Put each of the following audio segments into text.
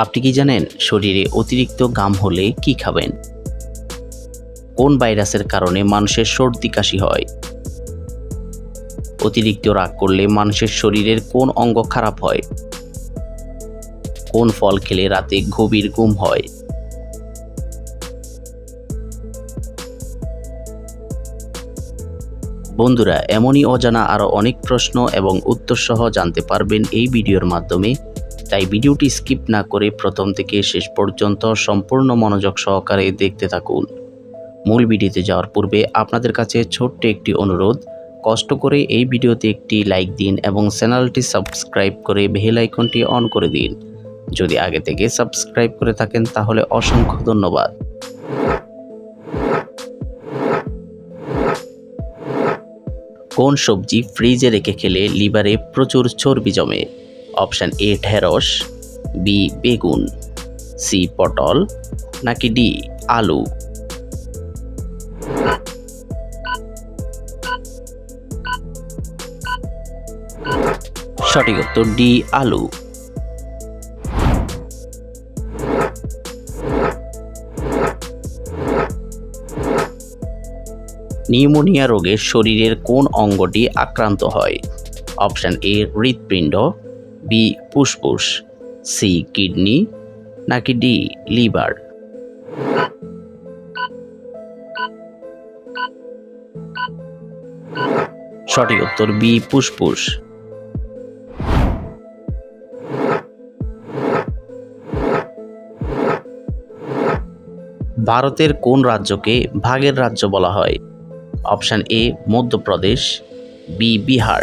আপনি কি জানেন শরীরে অতিরিক্ত গাম হলে কি খাবেন? কোন ভাইরাসের কারণে মানুষের সর্দি কাশি হয়? অতিরিক্ত রাগ করলে মানুষের শরীরের কোন অঙ্গ খারাপ হয়? কোন ফল খেলে রাতে গভীর ঘুম হয়? বন্ধুরা, এমনই অজানা আরও অনেক প্রশ্ন এবং উত্তর সহ জানতে পারবেন এই ভিডিওর মাধ্যমে। তাই ভিডিওটি স্কিপ না করে প্রথম থেকে শেষ পর্যন্ত সম্পূর্ণ মনোযোগ সহকারে দেখতে থাকুন। মূল ভিডিওতে যাওয়ার পূর্বে আপনাদের কাছে ছোট্ট একটি অনুরোধ, কষ্ট করে এই ভিডিওতে একটি লাইক দিন এবং চ্যানেলটি সাবস্ক্রাইব করে বেল আইকনটি অন করে দিন। যদি আগে থেকে সাবস্ক্রাইব করে থাকেন তাহলে অসংখ্য ধন্যবাদ। কোন সবজি ফ্রিজে রেখে খেলে লিভারে প্রচুর চর্বি জমে? অপশান এ ঢেঁড়স, বি বেগুন, সি পটল, নাকি ডি আলু? সঠিক উত্তর ডি আলু। নিউমোনিয়া রোগে শরীরের কোন অঙ্গটি আক্রান্ত হয়? অপশান এ হৃৎপিণ্ড বি, ফুসফুস, সি, কিডনি, নাকি ডি, লিভার? সঠিক উত্তর বি, ফুসফুস। ভারতের কোন রাজ্যকে ভাগের রাজ্য বলা হয়? Option A, Madhya Pradesh, B, Bihar,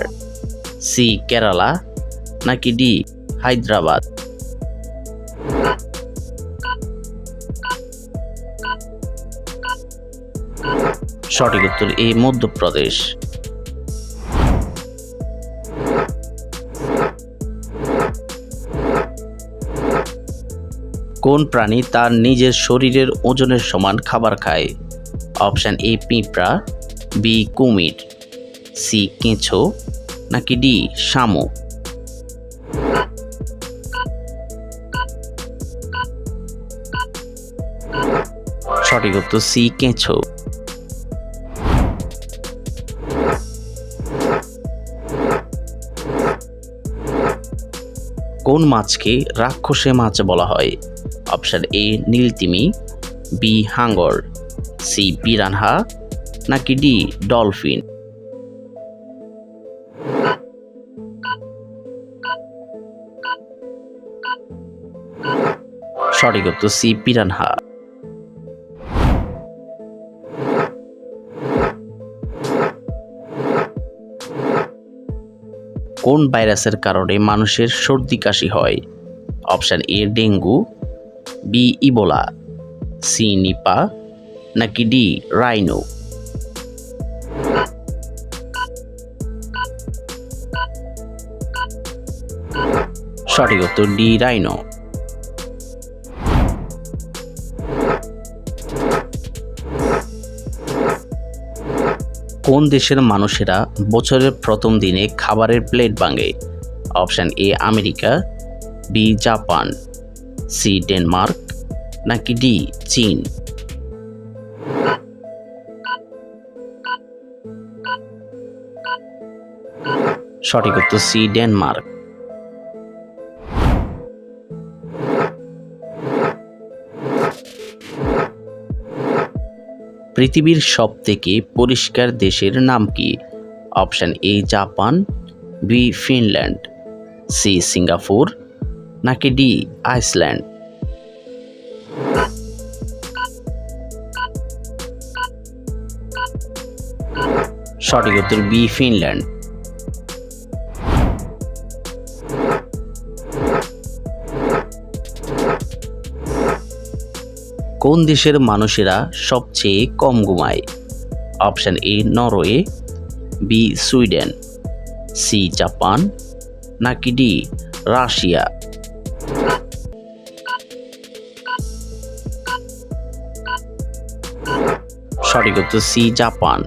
C, Kerala নাকি ডি, হায়দ্রাবাদ? সঠিক উত্তর এ, মধ্যপ্রদেশ। কোন প্রাণী তার নিজের শরীরের ওজনের সমান খাবার খায়? অপশান এ, পিঁপড়া, বি, কুমির, সি, কেঁচো, নাকি ডি, শামুক? উত্তর সি কেঁচো। কোন মাছকে রাক্ষসে মাছ বলা হয়? অপশন এ, নীলতিমি, বি, হাঙ্গর, সি, পিরানহা, নাকি ডি, ডলফিন? সঠিক উত্তর সি, পিরানহা। কোন ভাইরাসের কারণে মানুষের সর্দি কাশি হয়? Option A, dengue, B, Ebola, C, Nipah, নাকি ডি, রাইনো? সঠিক উত্তর ডি, রাইনো। কোন দেশের মানুষেরা বছরের প্রথম দিনে খাবারের প্লেট ভাঙে? Option A, America, B, Japan, C, Denmark, নাকি ডি, চীন? সঠিক উত্তর সি, ডেনমার্ক। পৃথিবীর সবথেকে পরিষ্কার দেশের নাম কি? Option A, Japan, B, Finland, C, Singapore, নাকি ডি, আইসল্যান্ড? সঠিক উত্তর বি, ফিনল্যান্ড। কোন দেশের মানুষেরা সবচেয়ে কম ঘুমায়? Option A, Norway, B, Sweden, C, Japan, নাকি ডি, রাশিয়া? সঠিক উত্তর সি, জাপান।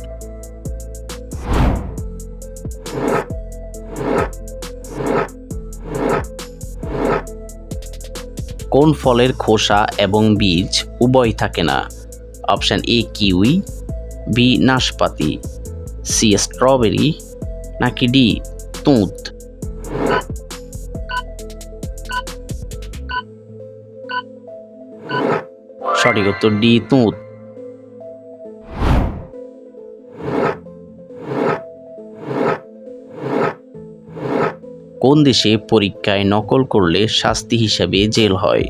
কোন ফলের খোসা এবং বীজ উভয় থাকে না? অপশান এ কিউই, বি নাশপাতি, সি স্ট্রবেরি, নাকি ডি তুঁত? সঠিক উত্তর ডি তুঁত। কোন দেশে পরীক্ষায় নকল করলে শাস্তি হিসাবে জেল হয়?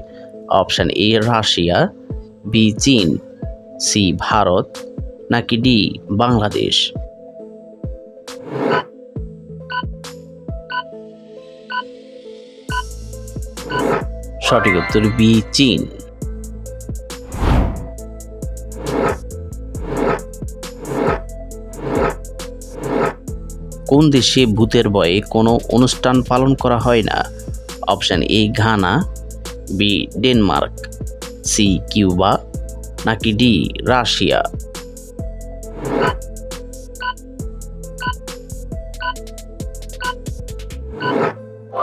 অপশান এ, রাশিয়া, বি, চীন, সি, ভারত, নাকি ডি, বাংলাদেশ? সঠিক উত্তর বি, চীন। কোন দেশে ভূতের ভয়ে কোনো অনুষ্ঠান পালন করা হয় না? Option A, Ghana, B, Denmark, C, Cuba, নাকি ডি, রাশিয়া।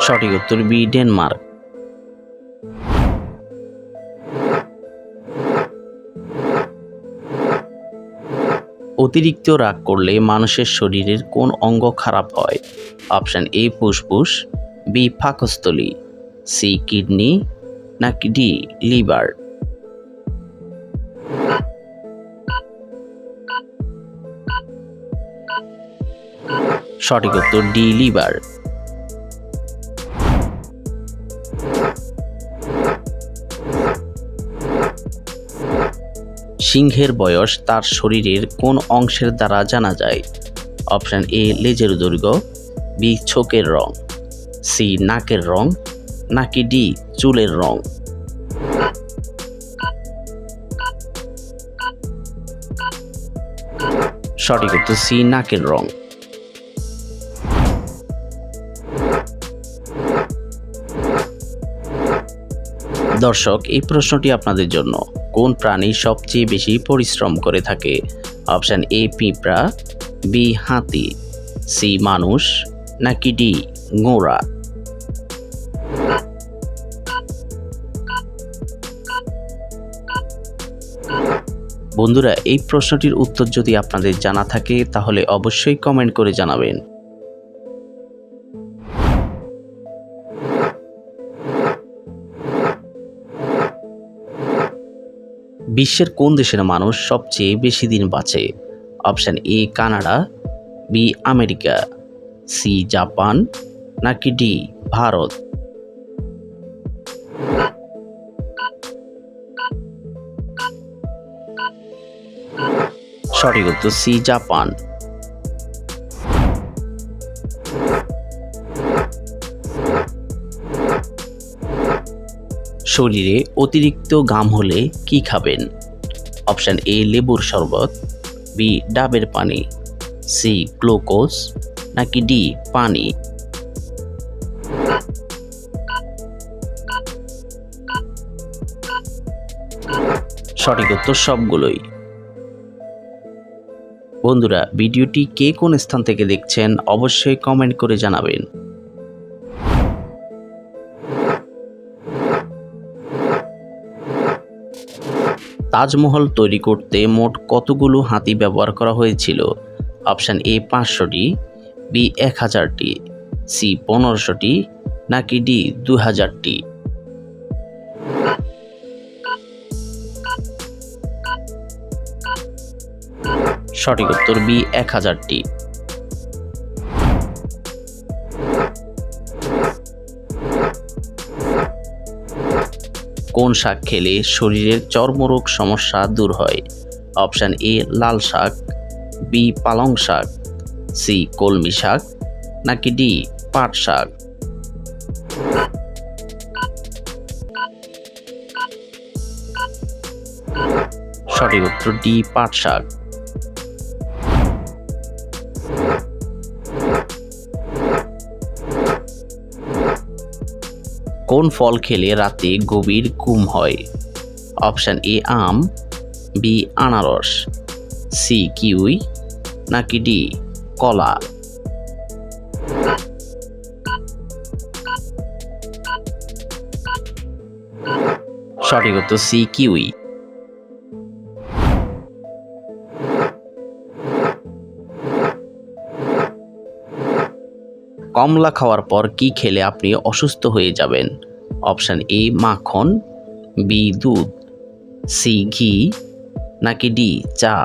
সঠিক উত্তর বি, ডেনমার্ক। অতিরিক্ত রাগ করলে মানুষের শরীরের কোন অঙ্গ খারাপ হয়? অপশান এ, ফুসফুস, বি, ফাঁকস্থলী, সি, কিডনি, নাকি ডি, লিভার? সঠিক উত্তর ডি, লিভার। সিংহের বয়স তার শরীরের কোন অংশের দ্বারা জানা যায়? অপশান এ, লেজের দৈর্ঘ্য, বি, ছোকের রং, সি, নাকের রং, নাকি ডি, চুলের রং? সঠিক উত্তর সি, নাকের রং। দর্শক, এই প্রশ্নটি আপনাদের জন্য। কোন প্রাণী সবচেয়ে বেশি পরিশ্রম করে থাকে? অপশান এ, পিঁপড়া, বি, হাতি, সি, মানুষ, নাকি ডি গোড়া বন্ধুরা, এই প্রশ্নটির উত্তর যদি আপনাদের জানা থাকে, তাহলে অবশ্যই কমেন্ট করে জানাবেন। বিশ্বের কোন দেশের মানুষ সবচেয়ে বেশি দিন বাঁচে? Option A, Canada, B, America, C, Japan, নাকি ডি, ভারত? সঠিক উত্তর সি, জাপান। শরীরে অতিরিক্ত ঘাম হলে কি খাবেন? অপশান এ, লেবুর শরবত, বি, ডাবের পানি, সি, গ্লুকোজ, নাকি ডি, পানি। সঠিক উত্তর সবগুলোই। বন্ধুরা, ভিডিওটি কে কোন স্থান থেকে দেখছেন অবশ্যই কমেন্ট করে জানাবেন। তাজমহল তৈরি করতে মোট কতগুলো হাতি ব্যবহার করা হয়েছিল? অপশান এ পাঁচশোটি, বি এক হাজারটি, সি পনেরোশোটি, নাকি ডি দু হাজারটি সঠিক উত্তর বি এক হাজারটি। কোন শাক খেলে শরীরের চর্মরোগ সমস্যা দূর হয়? অপশান এ, লাল শাক, বি, পালং শাক, সি, কলমি শাক, নাকি ডি, পাট শাক? সঠিক উত্তর ডি, পাট শাক। কোন ফল খেলে রাতে গভীর ঘুম হয়? অপশান এ, আম, বি, আনারস, সি, কিউই, নাকি ডি, কলা? সঠিক উত্তর সি, কিউই। কমলা খাওয়ার পর কি খেলে আপনি অসুস্থ হয়ে যাবেন? অপশান এ, মাখন, বি, দুধ, সি, ঘি, নাকি ডি, চা?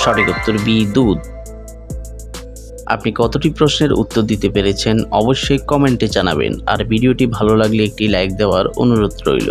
সঠিক উত্তর বি, দুধ। আপনি কতটি প্রশ্নের উত্তর দিতে পেরেছেন অবশ্যই কমেন্টে জানাবেন, আর ভিডিওটি ভালো লাগলে একটি লাইক দেওয়ার অনুরোধ রইল।